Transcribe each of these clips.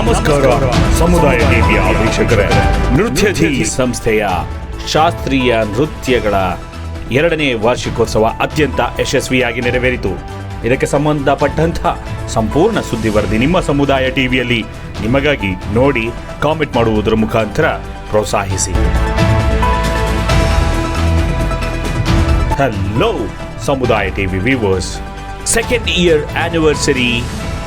ನಮಸ್ಕಾರ. ಸಮುದಾಯ ಟಿವಿಯ ವೀಕ್ಷಕರೇ ನೃತ್ಯಧಿ ಸಂಸ್ಥೆಯ ಶಾಸ್ತ್ರೀಯ ನೃತ್ಯಗಳ ಎರಡನೇ ವಾರ್ಷಿಕೋತ್ಸವ ಅತ್ಯಂತ ಯಶಸ್ವಿಯಾಗಿ ನೆರವೇರಿತು. ಇದಕ್ಕೆ ಸಂಬಂಧಪಟ್ಟಂತಹ ಸಂಪೂರ್ಣ ಸುದ್ದಿ ವರದಿ ನಿಮ್ಮ ಸಮುದಾಯ ಟಿವಿಯಲ್ಲಿ ನಿಮಗಾಗಿ ನೋಡಿ ಕಾಮೆಂಟ್ ಮಾಡುವುದರ ಮುಖಾಂತರ ಪ್ರೋತ್ಸಾಹಿಸಿ. Hello Samudaya TV viewers second year anniversary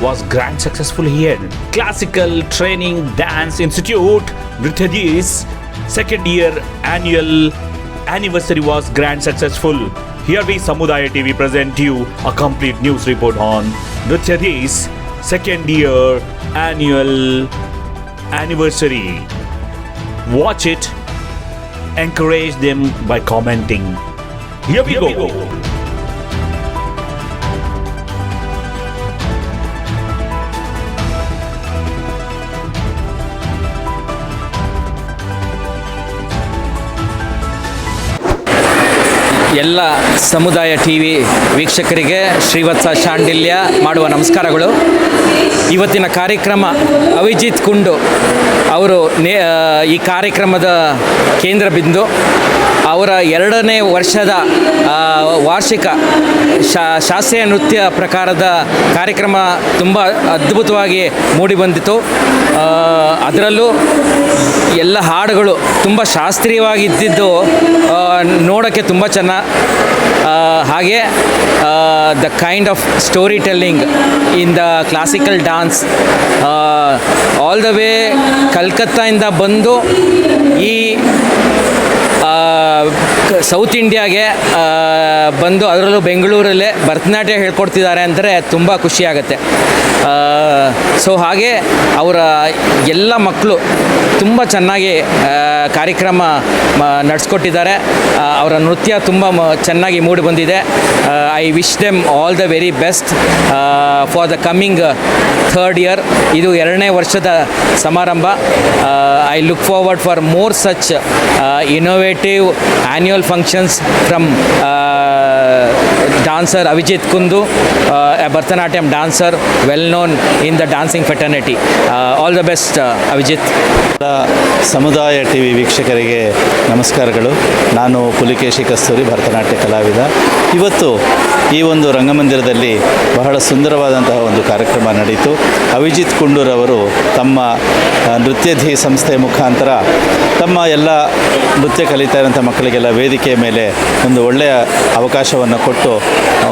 was grand successful here. Classical Training Dance Institute, Nrityajis, second year annual anniversary was grand successful. Here we Samudaya TV present you a complete news report on Nrityajis second year annual anniversary. Watch it, encourage them by commenting. Here we go. ಎಲ್ಲ ಸಮುದಾಯ T V ವೀಕ್ಷಕರಿಗೆ ಶ್ರೀವತ್ಸ ಶಾಂಡಿಲ್ಯ ಮಾಡುವ ನಮಸ್ಕಾರಗಳು. ಇವತ್ತಿನ ಕಾರ್ಯಕ್ರಮ ಅವಿಜಿತ್ ಕುಂಡು ಅವರು ನೇ ಈ ಕಾರ್ಯಕ್ರಮದ ಕೇಂದ್ರ ಬಿಂದು. ಅವರ ಎರಡನೇ ವರ್ಷದ ವಾರ್ಷಿಕ ಶಾಸ್ತ್ರೀಯ ನೃತ್ಯ ಪ್ರಕಾರದ ಕಾರ್ಯಕ್ರಮ ತುಂಬ ಅದ್ಭುತವಾಗಿ ಮೂಡಿಬಂದಿತು ಅದರಲ್ಲೂ ಎಲ್ಲ ಹಾಡುಗಳು ತುಂಬ ಶಾಸ್ತ್ರೀಯವಾಗಿದ್ದಿದ್ದು ನೋಡೋಕ್ಕೆ ತುಂಬ ಚೆನ್ನ ಹಾಗೆ the kind of story telling in the classical dance all the way ಕಲ್ಕತ್ತಾಯಿಂದ ಬಂದು ಈ ಸೌತ್ ಇಂಡಿಯಾಗೆ ಬಂದು ಅದರಲ್ಲೂ ಬೆಂಗಳೂರಲ್ಲೇ ಭರತನಾಟ್ಯ ಹೇಳ್ಕೊಡ್ತಿದ್ದಾರೆ ಅಂದರೆ ತುಂಬ ಖುಷಿಯಾಗುತ್ತೆ. ಸೊ ಹಾಗೆ ಅವರ ಎಲ್ಲ ಮಕ್ಕಳು ತುಂಬ ಚೆನ್ನಾಗಿ ಕಾರ್ಯಕ್ರಮ ನಡೆಸ್ಕೊಟ್ಟಿದ್ದಾರೆ. ಅವರ ನೃತ್ಯ ತುಂಬ ಚೆನ್ನಾಗಿ ಮೂಡಿ ಬಂದಿದೆ. I wish them all the very best for the coming third year ಇದು ಎರಡನೇ ವರ್ಷದ ಸಮಾರಂಭ. I look forward for more such annual functions from uh, dancer Abhijit Kundu a dancer well known in the dancing fraternity all the best Samudaya T V ವೀಕ್ಷಕರಿಗೆ ನಮಸ್ಕಾರಗಳು. ನಾನು ಪುಲಿಕೇಶಿ ಕಸ್ತೂರಿ, ಭರತನಾಟ್ಯ ಕಲಾವಿದ. ಇವತ್ತು ಈ ಒಂದು ರಂಗಮಂದಿರದಲ್ಲಿ ಬಹಳ ಸುಂದರವಾದಂತಹ ಒಂದು ಕಾರ್ಯಕ್ರಮ ನಡೆಯಿತು ಅಭಿಜಿತ್ ಕುಂಡೂರವರು ತಮ್ಮ ನೃತ್ಯಧಿ ಸಂಸ್ಥೆ ಮುಖಾಂತರ ತಮ್ಮ ಎಲ್ಲ ನೃತ್ಯ ಕಲಿತಾ ಇರೋಂಥ ಮಕ್ಕಳಿಗೆಲ್ಲ ವೇದಿಕೆಯ ಮೇಲೆ ಒಂದು ಒಳ್ಳೆಯ ಅವಕಾಶವನ್ನು ಕೊಟ್ಟು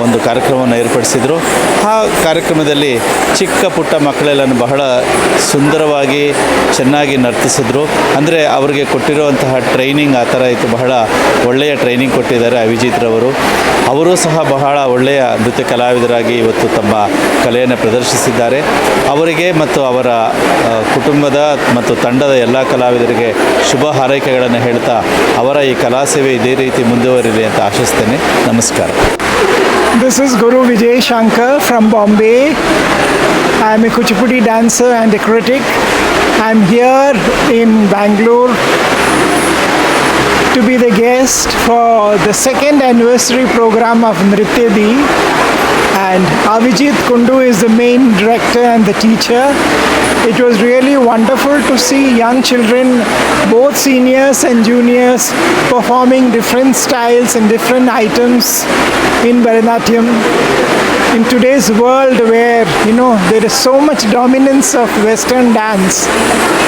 ಒಂದು ಕಾರ್ಯಕ್ರಮವನ್ನು ಏರ್ಪಡಿಸಿದರು. ಆ ಕಾರ್ಯಕ್ರಮದಲ್ಲಿ ಚಿಕ್ಕ ಪುಟ್ಟ ಮಕ್ಕಳೆಲ್ಲನೂ ಬಹಳ ಸುಂದರವಾಗಿ ಚೆನ್ನಾಗಿ ನರ್ತಿಸಿದ್ರು. ಅಂದರೆ ಅವರಿಗೆ ಕೊಟ್ಟಿರುವಂತಹ ಟ್ರೈನಿಂಗ್ ಆ ಥರ ಇತ್ತು. ಬಹಳ ಒಳ್ಳೆಯ ಟ್ರೈನಿಂಗ್ ಕೊಟ್ಟಿದ್ದಾರೆ ಅವಿಜಿತ್ರವರು ಅವರು ಸಹ ಬಹಳ ಒಳ್ಳೆಯ ನೃತ್ಯ ಕಲಾವಿದರಾಗಿ ಇವತ್ತು ತಮ್ಮ ಕಲೆಯನ್ನು ಪ್ರದರ್ಶಿಸಿದ್ದಾರೆ. ಅವರಿಗೆ ಮತ್ತು ಅವರ ಕುಟುಂಬದ ಮತ್ತು ತಂಡದ ಎಲ್ಲ ಕಲಾವಿದರಿಗೆ ಶುಭ ಹಾರೈಕೆಗಳನ್ನು ಹೇಳ್ತಾ ಅವರ ಈ ಕಲಾ ಸೇವೆ ಇದೇ ರೀತಿ ಮುಂದುವರಿಲಿ ಅಂತ ಆಶಿಸ್ತೇನೆ. ನಮಸ್ಕಾರ. This is Guru Vijay Shankar from Bombay. I am a Kuchipudi dancer and a critic. I am here in Bangalore to be the guest for the second anniversary program of Nrityadi. And Avijit Kundu is the main director and the teacher. It was really wonderful to see young children, both seniors and juniors, performing different styles and different items in Bharatanatyam. In today's world where, you know, there is so much dominance of Western dance,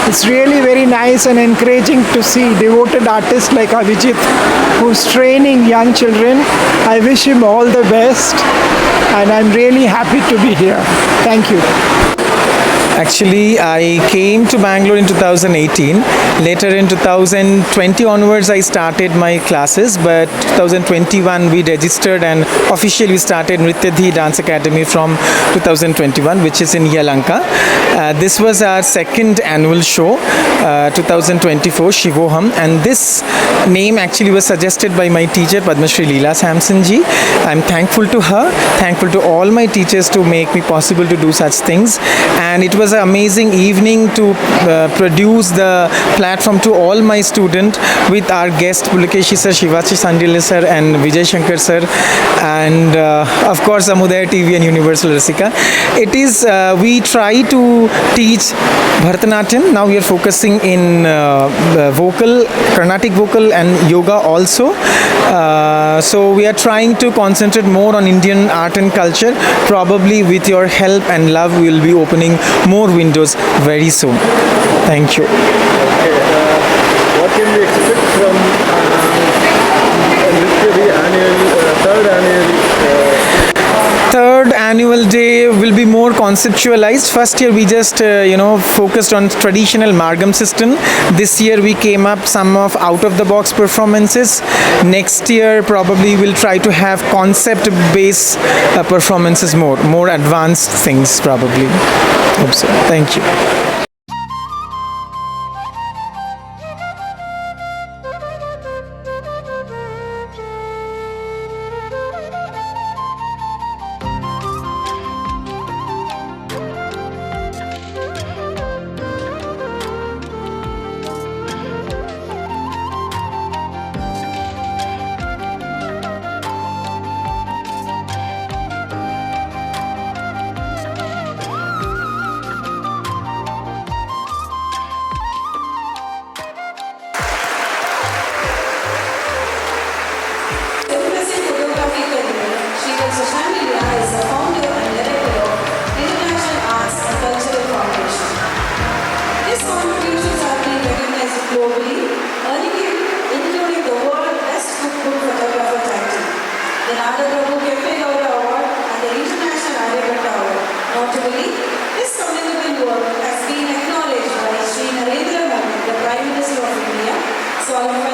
it's really very nice and encouraging to see devoted artists like Avijit who's training young children. I wish him all the best and I'm really happy to be here. Thank you. Actually, I came to Bangalore in 2018. Later in 2020 onwards, I started my classes. But 2021, we registered and officially started Nrityadhi Dance Academy from 2021, which is in Yalanka. Uh, this was our second annual show, uh, 2024 Shivoham, and this name actually was suggested by my teacher Padma Shri Leela. I'm thankful to her, thankful to all my teachers to make me possible to do such things, and it was an amazing evening to uh, produce the platform to all my students with our guest Pulakeshi sir, Shivachi Sandile sir, and Vijay Shankar sir, and uh, of course Samudaya TV and Universal Rasika. It is uh, we try to teach Bharatanatyam. Now we are focusing in uh, uh, vocal, Carnatic vocal, and yoga also. Uh, so we are trying to concentrate more on Indian art and culture. Probably with your help and love, we will be opening more windows very soon. Thank you. What can we expect from uh, annual, uh, third annual uh, third annual day will be more conceptualized. First year we just uh, you know focused on traditional margam system. This year we came up some of out of the box performances. Next year probably we'll try to have concept based uh, performances more more advanced things probably. Hope so. Thank you Notably, his commendable work has been acknowledged by Sri Narendra Modi, the Prime Minister of India, solidifying